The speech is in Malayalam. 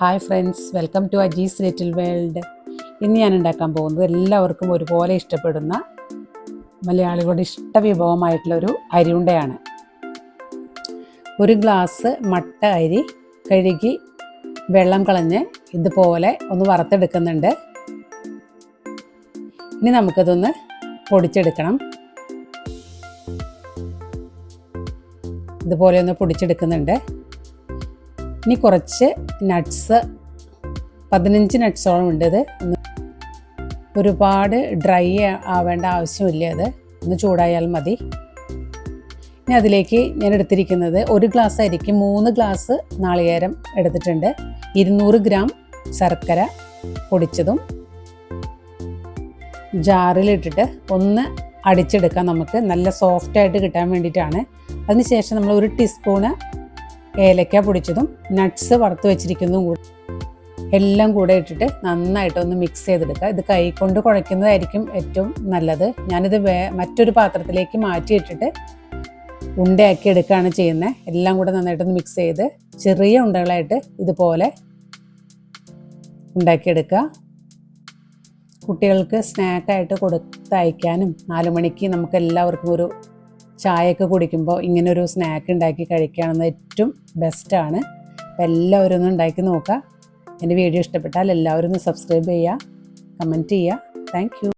Hi friends welcome to Aji's little world ഇന്ന് ഞാൻ ഉണ്ടാക്കാൻ പോകുന്നത് എല്ലാവർക്കും ഒരുപോലെ ഇഷ്ടപ്പെടുന്ന മലയാളികളുടെ ഇഷ്ട വിഭവമായിട്ടുള്ളൊരു അരിയുണ്ടയാണ്. ഒരു ഗ്ലാസ് മട്ട അരി കഴുകി വെള്ളം കളഞ്ഞ് ഇതുപോലെ ഒന്ന് വറുത്തെടുക്കുന്നുണ്ട്. ഇനി നമുക്കതൊന്ന് പൊടിച്ചെടുക്കണം. ഇതുപോലെ ഒന്ന് പൊടിച്ചെടുക്കുന്നുണ്ട്. ഇനി കുറച്ച് നട്ട്സ് പതിനഞ്ച് നട്ട്സോളം ഉണ്ട് ഇത്. ഒരുപാട് ഡ്രൈ ആവേണ്ട ആവശ്യമില്ല അത് ഒന്ന് ചൂടായാൽ മതി. ഇനി അതിലേക്ക് ഞാൻ എടുത്തിരിക്കുന്നത് ഒരു ഗ്ലാസ് അരിക്ക് മൂന്ന് ഗ്ലാസ് നാളികേരം എടുത്തിട്ടുണ്ട്. ഇരുന്നൂറ് ഗ്രാം ശർക്കര പൊടിച്ചതും ജാറിലിട്ടിട്ട് ഒന്ന് അടിച്ചെടുക്കാം നമുക്ക്. നല്ല സോഫ്റ്റായിട്ട് കിട്ടാൻ വേണ്ടിയിട്ടാണ്. അതിനുശേഷം നമ്മൾ ഒരു ടീസ്പൂണ് ഏലക്ക പൊടിച്ചതും നട്ട്സ് വറുത്ത് വെച്ചിരിക്കുന്നതും കൂടി എല്ലാം കൂടെ ഇട്ടിട്ട് നന്നായിട്ട് ഒന്ന് മിക്സ് ചെയ്തെടുക്കുക. ഇത് കൈ കൊണ്ട് കുഴയ്ക്കുന്നതായിരിക്കും ഏറ്റവും നല്ലത്. ഞാനിത് വേ മറ്റൊരു പാത്രത്തിലേക്ക് മാറ്റിയിട്ടിട്ട് ഉണ്ടയാക്കി എടുക്കുകയാണ് ചെയ്യുന്നത്. എല്ലാം കൂടെ നന്നായിട്ടൊന്ന് മിക്സ് ചെയ്ത് ചെറിയ ഉണ്ടകളായിട്ട് ഇതുപോലെ ഉണ്ടാക്കിയെടുക്കുക. കുട്ടികൾക്ക് സ്നാക്കായിട്ട് കൊടുത്തയക്കാനും നാല് മണിക്ക് നമുക്ക് എല്ലാവർക്കും ഒരു ചായയൊക്കെ കുടിക്കുമ്പോൾ ഇങ്ങനെ ഒരു സ്നാക്ക് ഉണ്ടാക്കി കഴിക്കുകയാണെന്ന് ഏറ്റവും ബെസ്റ്റാണ് അപ്പോൾ എല്ലാവരും ഒന്ന് ഉണ്ടാക്കി നോക്കുക. എന്റെ വീഡിയോ ഇഷ്ടപ്പെട്ടാൽ എല്ലാവരും ഒന്ന് സബ്സ്ക്രൈബ് ചെയ്യുക. കമന്റ് ചെയ്യുക. താങ്ക്